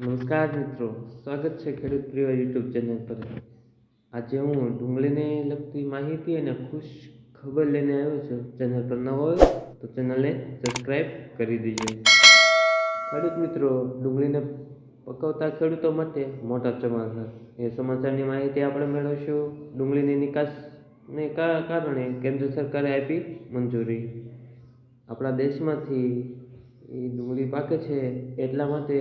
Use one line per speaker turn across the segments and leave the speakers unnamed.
નમસ્કાર મિત્રો, સ્વાગત છે ખેડૂત પ્રિય યુટ્યુબ ચેનલ પર. આજે હું ડુંગળીને લગતી માહિતી અને ખુશ ખબર લઈને આવ્યો છું. ચેનલ પર ન હોય તો ચેનલને સબસ્ક્રાઈબ કરી દેજો. ખેડૂત મિત્રો, ડુંગળીને પકવતા ખેડૂતો માટે મોટા સમાચાર. એ સમાચારની માહિતી આપણે મેળવશું. ડુંગળીની નિકાસને કારણે કેન્દ્ર સરકારે આપી મંજૂરી. આપણા દેશમાંથી એ ડુંગળી પાકે છે એટલા માટે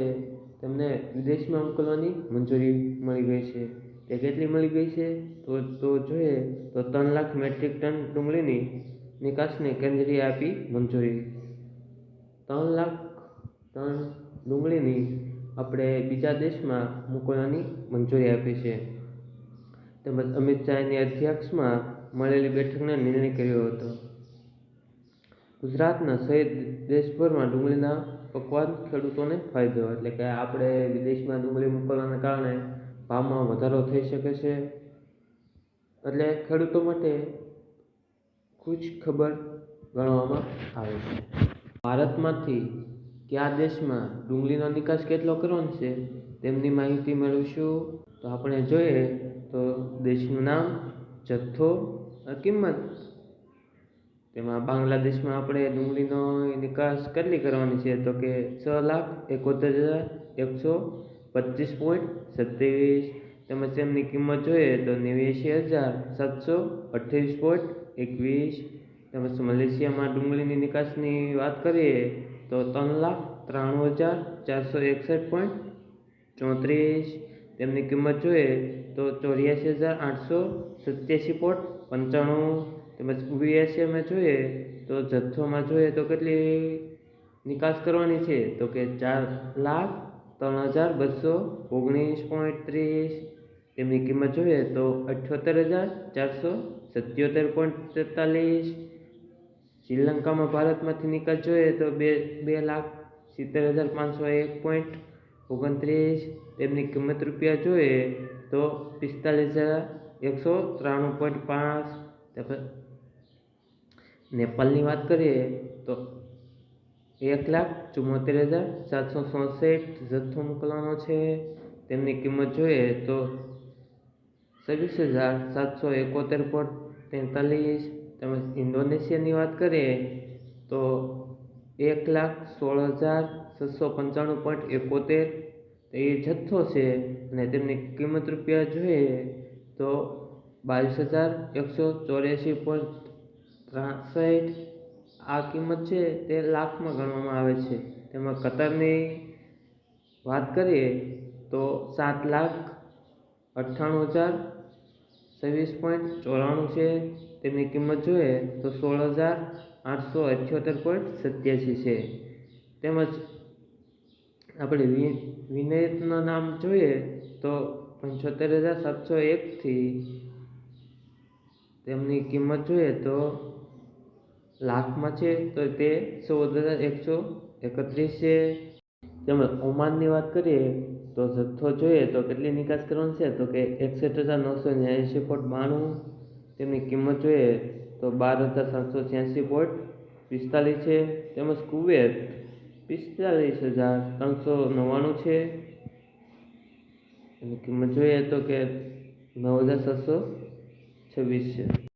તેમને વિદેશમાં મોકલવાની મંજૂરી મળી ગઈ છે. તે કેટલી મળી ગઈ છે? તો તો જોઈએ. તો ત્રણ લાખ મેટ્રિક ટન ડુંગળીની નિકાસને કેન્દ્રીય આપી મંજૂરી. ત્રણ લાખ ટન ડુંગળીની આપણે બીજા દેશમાં મોકલવાની મંજૂરી આપી છે. તેમજ અમિત શાહની અધ્યક્ષમાં મળેલી બેઠકનો નિર્ણય કર્યો હતો. ગુજરાતના સહિત દેશભરમાં ડુંગળીના પકવાન ખેડૂતોને ફાયદો. એટલે કે આપણે વિદેશમાં ડુંગળી મોકલવાના કારણે ભાવમાં વધારો થઈ શકે છે. એટલે ખેડૂતો માટે ખુશ ખબર ગણવામાં આવે છે. ભારતમાંથી કયા દેશમાં ડુંગળીનો નિકાસ કેટલો કરવાનો છે તેમની માહિતી મેળવીશું. તો આપણે જોઈએ તો દેશનું નામ, જથ્થો કિંમત. તેમાં બાંગ્લાદેશમાં આપણે ડુંગળીનો નિકાસ કેટલી કરવાની છે? તો કે છ લાખ એકોતેર હજાર એકસો પચીસ પોઈન્ટ સત્યાવીસ. તેમજ તેમની કિંમત જોઈએ તો નેવ્યાસી હજાર સાતસો અઠ્યાવીસ પોઈન્ટ એકવીસ. તેમજ મલેશિયામાં ડુંગળીની નિકાસની વાત કરીએ તો ત્રણ લાખ ત્રાણું હજાર ચારસો એકસઠ પોઈન્ટ ચોત્રીસ. તેમની કિંમત જોઈએ તો ચોર્યાસી હજાર આઠસો સત્યાસી પોઈન્ટ પંચાણું. તેમજ વીએસએમાં જોઈએ તો જથ્થોમાં જોઈએ તો કેટલી નિકાસ કરવાની છે? તો કે ચાર લાખ ત્રણ હજાર બસો ઓગણીસ પોઈન્ટ ત્રીસ. તેમની કિંમત જોઈએ તો અઠ્યોતેર હજાર ચારસો સત્યોતેર પોઈન્ટ તેતાલીસ. શ્રીલંકામાં ભારતમાંથી નિકાસ જોઈએ તો બે બે લાખ સિત્તેર હજાર પાંચસો એક પોઈન્ટ ઓગણત્રીસ. તેમની કિંમત રૂપિયા જોઈએ તો પિસ્તાલીસ હજાર એકસો ત્રાણું પોઈન્ટ પાંચ. નેપાળની વાત કરીએ તો એક લાખ ચુમ્મોતેર હજાર સાતસો ચોસઠ જથ્થો મોકલવાનો છે. તેમની કિંમત જોઈએ તો છવ્વીસ હજાર સાતસો એકોતેર પોઈન્ટ તેતાલીસ. તેમજ ઇન્ડોનેશિયાની વાત કરીએ તો એક લાખ સોળ હજાર છસો પંચાણું પોઈન્ટ એકોતેર. એ જથ્થો છે અને તેમની કિંમત રૂપિયા જોઈએ તો બાવીસ હજાર એકસો ચોર્યાસી પોઈન્ટ ત્રાસઠ આ કિંમત છે તે લાખમાં ગણવામાં આવે છે. તેમાં કતરની વાત કરીએ તો સાત લાખ અઠ્ઠાણું હજાર છવ્વીસ પોઈન્ટ ચોરાણું છે. તેમની કિંમત જોઈએ તો સોળ હજાર આઠસો અઠ્યોતેર પોઈન્ટ સત્યાસી છે. તેમજ આપણે વિનયતનું નામ જોઈએ તો પંચોતેર હજાર સાતસો એકથી તેમની કિંમત જોઈએ તો લાખમાં છે, તો તે ચૌદ હજાર એકસો એકત્રીસ છે. તેમજ ઓમાનની વાત કરીએ તો જથ્થો જોઈએ તો કેટલી નિકાસ કરવાની છે, તો કે એકસઠ હજાર નવસો નેએંશી પોઈન્ટ બાણું. તેમની કિંમત જોઈએ તો બાર હજાર સાતસો છ્યાસી પોઈન્ટ પિસ્તાલીસ છે. તેમજ કુવેત પિસ્તાલીસ હજાર ત્રણસો નવ્વાણું છે. એની કિંમત જોઈએ તો કે નવ હજાર છસો છવ્વીસ છે.